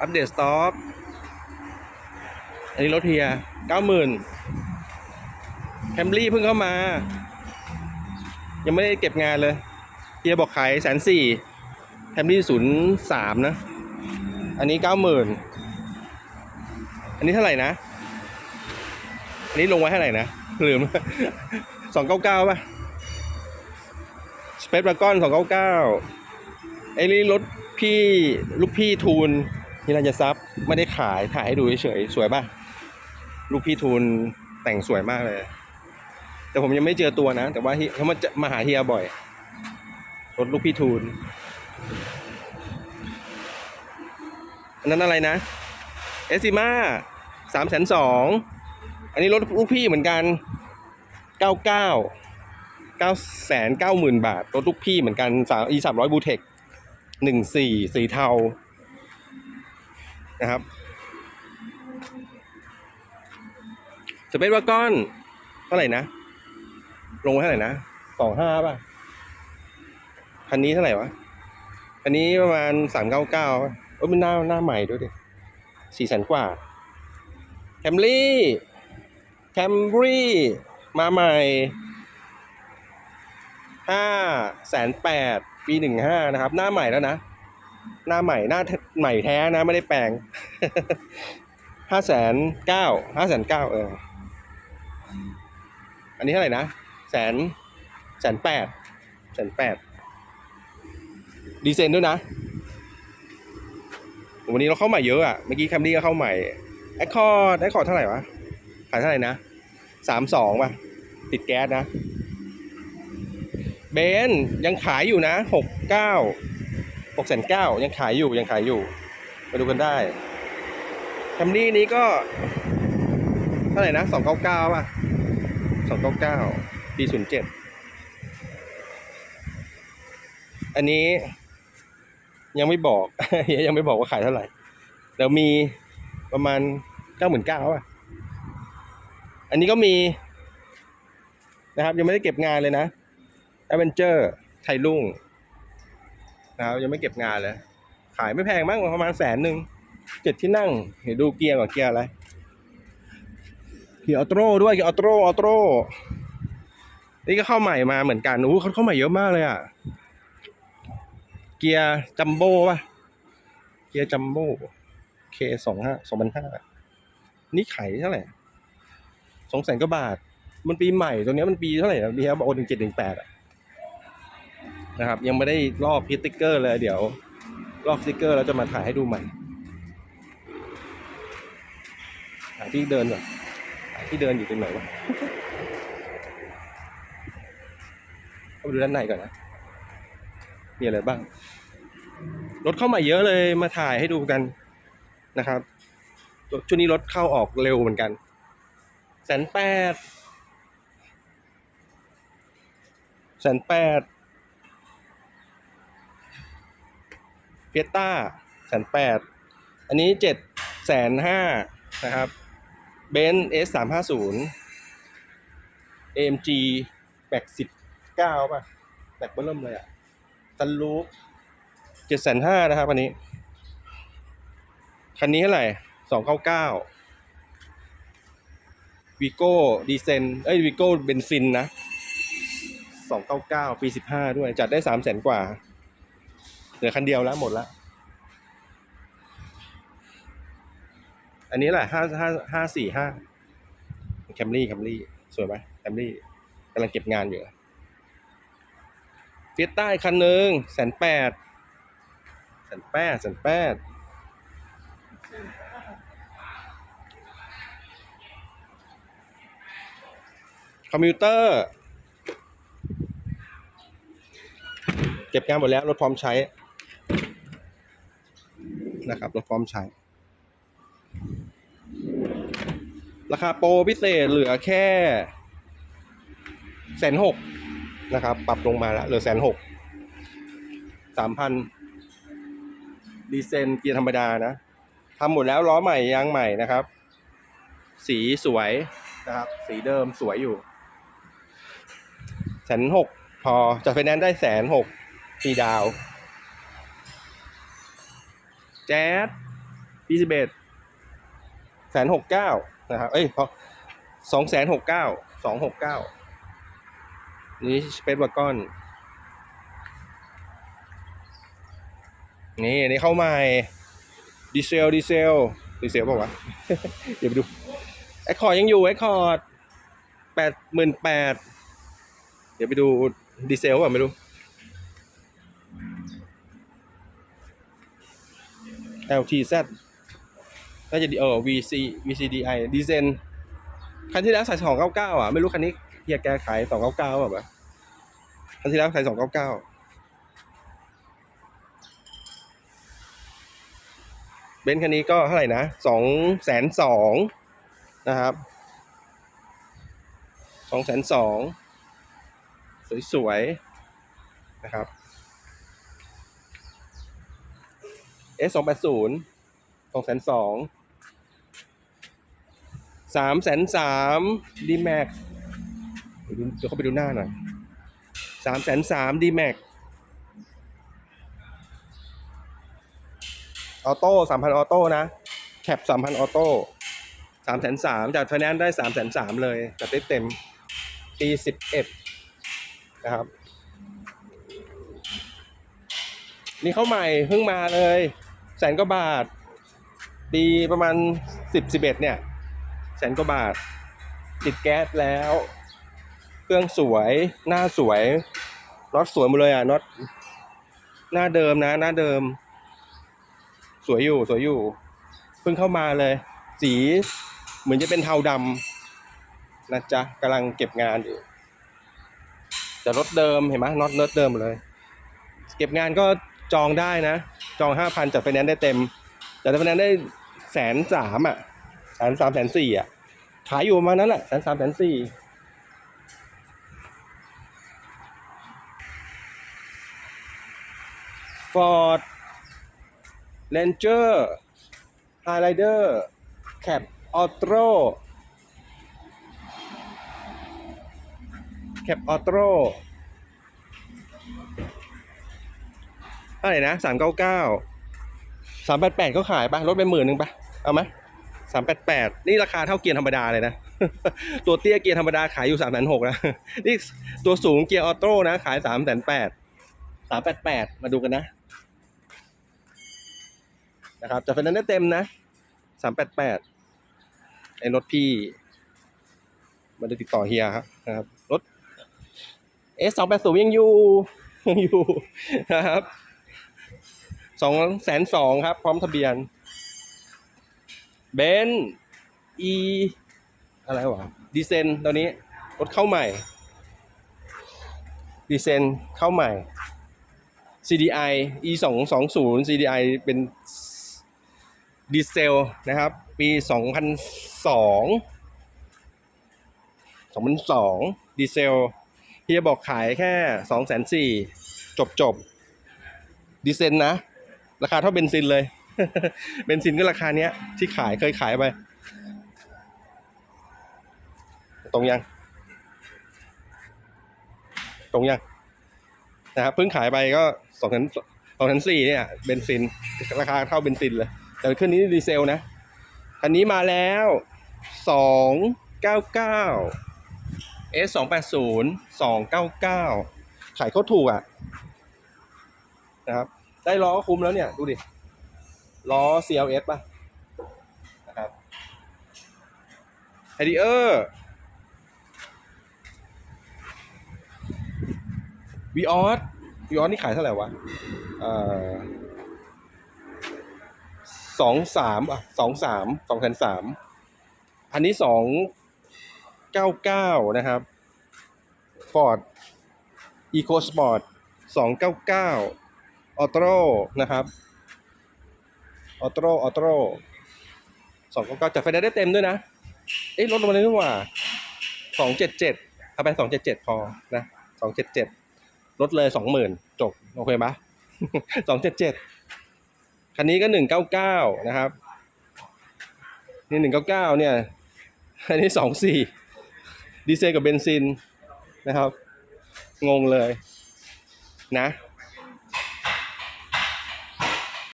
อัปเดตสต็อกอันนี้รถเฮียเก้าหมื่นแคมรี่เพิ่งเข้ามา ยังไม่ได้เก็บงานเลยเฮียบอกขายแสนสี่แคมรี่ศูนย์สามนะ อันนี้เก้าหมื่นอันนี้เท่าไหร่นะ อันนี้ลงไว้เท่าไหร่นะ ลืมสองเก้าเก้าป่ะสเปซบากอนสองเก้าเก้าไอ้นี่รถพี่ลูกพี่ทูน นี่ราชทรัพย์ไม่ได้ขายถ่ายให้ดูเฉยๆสวยป่ะ ลูกพี่ทูนแต่งสวยมากเลย แต่ผมยังไม่เจอตัวนะ แต่ว่าเฮียเขามาจะมาหาเฮียบ่อยรถลูกพี่ทูนอันนั้นอะไรนะเอสซิมาสามแสนสองอันนี้รถลูกพี่เหมือนกันเก้าเก้าเก้าแสนเก้าหมื่นบาท รถลูกพี่เหมือนกันสามอีสามร้อยบูเทคหนึ่งสี่สีเทา นะครับสเปซวากอนเท่าไหร่นะ ลงไว้เท่าไหร่นะสองห้าป่ะคันนี้เท่าไหร่วะคันนี้ประมาณสามเก้าเก้าเออมันหน้าหน้าใหม่ด้วยดิสี่แสนกว่าแคมรี่แคมรี่มาใหม่ห้าแสนแปดปีหนึ่งห้านะครับ หน้าใหม่แล้วนะ หน้าใหม่หน้าใหม่แท้นะไม่ได้แปลงห้าแสนเก้าห้าแสนเก้าเออ อันนี้เท่าไหร่นะแสนแสนแปดแสนแปดดีเซนด้วยนะ วันนี้เราเข้าใหม่เยอะอะ เมื่อกี้แคมรี่ก็เข้าใหม่แอคคอร์ดแอคคอร์ดเท่าไหร่วะ ขายเท่าไหร่นะสามสองป่ะ ติดแก๊สนะ เบนยังขายอยู่นะหกเก้า หกแสนเก้ายังขายอยู่ยังขายอยู่มาดูกันได้แคมรี่นี้ก็เท่าไหร่นะสองเก้าเก้าป่ะสองเก้าเก้าปีศูนย์เจ็ดอันนี้ยังไม่บอก ยังไม่บอกว่าขายเท่าไหร่เดี๋ยวมีประมาณเก้าหมื่นเก้าอะ อันนี้ก็มีนะครับ ยังไม่ได้เก็บงานเลยนะ a v e n g e r ไทยรุ่ง นะครับยังไม่เก็บงานเลย ขายไม่แพงมั้งประมาณแสนหนึ่งเจ็ดที่นั่งเดี๋ยวดูเกียร์ก่อนเกียร์อะไรเกียร์ออโต้ด้วยเกียร์ออโต้ออโต้นี่ก็เข้าใหม่มาเหมือนกันอู้เขาเข้าใหม่เยอะมากเลยอะเกียร์จัมโบ้ป่ะเกียร์จัมโบ้เคสองห้าสองพันห้านี่ขายเท่าไหร่สองแสนกว่าบาท มันปีใหม่ตัวนี้มันปีเท่าไหร่นะปีครับบอกหนึ่งเจ็ดหนึ่งแปดอะ นะครับ ยังไม่ได้ลอกพิสติกเกอร์เลยเดี๋ยว ลอกสติกเกอร์แล้วจะมาถ่ายให้ดูใหม่หาที่เดินก่อนหาที่เดินอยู่ตรงไหนวะเข้าไปดูด้านในก่อนนะมีอะไรบ้าง รถเข้ามาเยอะเลยมาถ่ายให้ดูกันนะครับช่วงนี้รถเข้าออกเร็วเหมือนกันแสนแปดแสนแปด เฟียต้าแสนแปดอันนี้เจ็ดแสนห้านะครับเบนซ์เอสสามห้าศูนย์เอ็มจีแบกสิบเก้าป่ะแบกเบิ่มเลยอะซันลูปเจ็ดแสนห้านะครับอันนี้ คันนี้เท่าไหร่สองเก้าเก้าวีโก้ดีเซนเอ้ยวีโก้เบนซินนะสองเก้าเก้าปีสิบห้าด้วย จัดได้สามแสนกว่า เหลือคันเดียวแล้วหมดละอันนี้แหละห้าห้าห้าสี่ห้าแคมรี่แคมรี่สวยไหมแคมรี่กำลังเก็บงานอยู่เฟียต้าคันหนึ่งแสนแปดแสนแปดแสนแปดคอมพิวเตอร์ เก็บงานหมดแล้ว รถพร้อมใช้ นะครับรถพร้อมใช้ ราคาโปรพิเศษเหลือแค่แสนหกนะครับ ปรับลงมาแล้วเหลือแสนหกสามพันดีเซนเกียร์ธรรมดานะทำหมดแล้วล้อใหม่ยางใหม่นะครับ สีสวยนะครับ สีเดิมสวยอยู่แสนหกพอจัดไฟแนนซ์ได้แสนหกปีดาว แจ๊ดปีสิบเอ็ดแสนหกเก้านะครับ เอ้ยพอสองแสนหกเก้าสองหกเก้านี่สเปซวากอนนี่อันนี่เข้าใหม่ดีเซลดีเซลดีเซลบอกว่าเดี๋ยวไปดูไอคอร์ดยังอยู่ไอคอร์ดแปดหมื่นแปดเดี๋ยวไปดูดีเซลป่ะไม่รู้ LTZ น่าจะดีเออ VC VCDI ดีเซนคันที่แล้วใส่สองเก้าเก้าอะ ไม่รู้คันนี้เฮียแกขายสองเก้าเก้าแบบคันที่แล้วใส่สองเก้าเก้าเบนซ์คันนี้ก็เท่าไหร่นะสองแสนสองนะครับสองแสนสองสวยๆนะครับ S สองแปดศูนย์สองแสนสองสามแสนสามดีแม็กเดี๋ยวเข้าไปดูหน้าหน่อยสามแสนสามดีแม็กออโต้สามพันออโต้นะ แคปสามพันออโต้สามแสนสามจัดไฟแนนซ์ได้สามแสนสามเลยจัดได้เต็มปีสิบเอ็ดนะครับ นี่เข้าใหม่เพิ่งมาเลย แสนกว่าบาท ปีประมาณสิบสิบเอ็ดเนี่ย แสนกว่าบาท ติดแก๊สแล้ว เครื่องสวย หน้าสวยน็อตสวยหมดเลยอะน็อตหน้าเดิมนะ หน้าเดิม สวยอยู่สวยอยู่ เพิ่งเข้ามาเลย สีเหมือนจะเป็นเทาดำนะจ๊ะกำลังเก็บงานอยู่แต่รถเดิมเห็นไหมน็อตเนิร์ดเดิมเลย เก็บงานก็จองได้นะ จองห้าพันจัดไฟแนนซ์ได้เต็มจัดไฟแนนซ์ได้แสนสามอะแสนสามแสนสี่อะ ขายอยู่ประมาณนั้นแหละแสนสามแสนสี่ฟอร์ดเรนเจอร์ไฮไลเดอร์แคปออโต้แคปออโต้ ท่าไหร่นะสามเก้าเก้าสามแปดแปดก็ขายปะลดไปหมื่นหนึ่งปะเอาไหมสามแปดแปดนี่ราคาเท่าเกียร์ธรรมดาเลยนะ ตัวเตี้ยเกียร์ธรรมดาขายอยู่สามแสนหกนะนี่ตัวสูงเกียร์ออโต้นะ ขายสามแสนแปดสามแปดแปดมาดูกันนะ นะครับจะเป็นนั้นได้เต็มนะสามแปดแปดไอ้รถพี่มาได้ติดต่อเฮียครับนะครับรถเอสสองแปดศูนย์ยังอยู่ยังอยู่นะครับ สองแสนสองครับ พร้อมทะเบียนเบนอีอะไรวะดีเซนตอนนี้รถเข้าใหม่ดีเซนเข้าใหม่ CDI E สองสองศูนย์ CDI เป็นดีเซลนะครับ ปีสองพันสองสองพันสองดีเซลเฮียบอกขายแค่สองแสนสี่จบจบดีเซนนะ ราคาเท่าเบนซินเลย เบนซินก็ราคาเนี้ย ที่ขายเคยขายไป ตรงยัง ตรงยังนะครับเพิ่งขายไปก็สองพันสองพันสี่เนี่ยเบนซินราคาเท่าเบนซินเลย แต่เครื่องนี้ดีเซลนะคันนี้มาแล้วสองเก้าเก้า S สองแปดศูนย์สองเก้าเก้าขายเขาถูกอะนะครับ ได้ล้อก็คุ้มแล้วเนี่ย ดูดิ ล้อ CLS ป่ะ นะครับไฮดีเออร์วีออสวีออสนี่ขายเท่าไหร่วะสองสามอะสองสามสองแสนสามอันนี้สองเก้าเก้านะครับ Ford EcoSport สองเก้าเก้า ออโต้นะครับออโต้ออโต้สองเก้าเก้าจัดไฟแนนซ์ได้เต็มด้วยนะ เอ๊ะลดลงมาเลยนี่หว่าสองเจ็ดเจ็ดเอาไปสองเจ็ดเจ็ดพอนะสองเจ็ดเจ็ดลดเลยสองหมื่นจบ โอเคปะสองเจ็ดเจ็ดคันนี้ก็หนึ่งเก้าเก้านะครับ นี่หนึ่งเก้าเก้าเนี่ย อันนี้สองสี่ดีเซลกับเบนซินนะครับ งงเลยนะ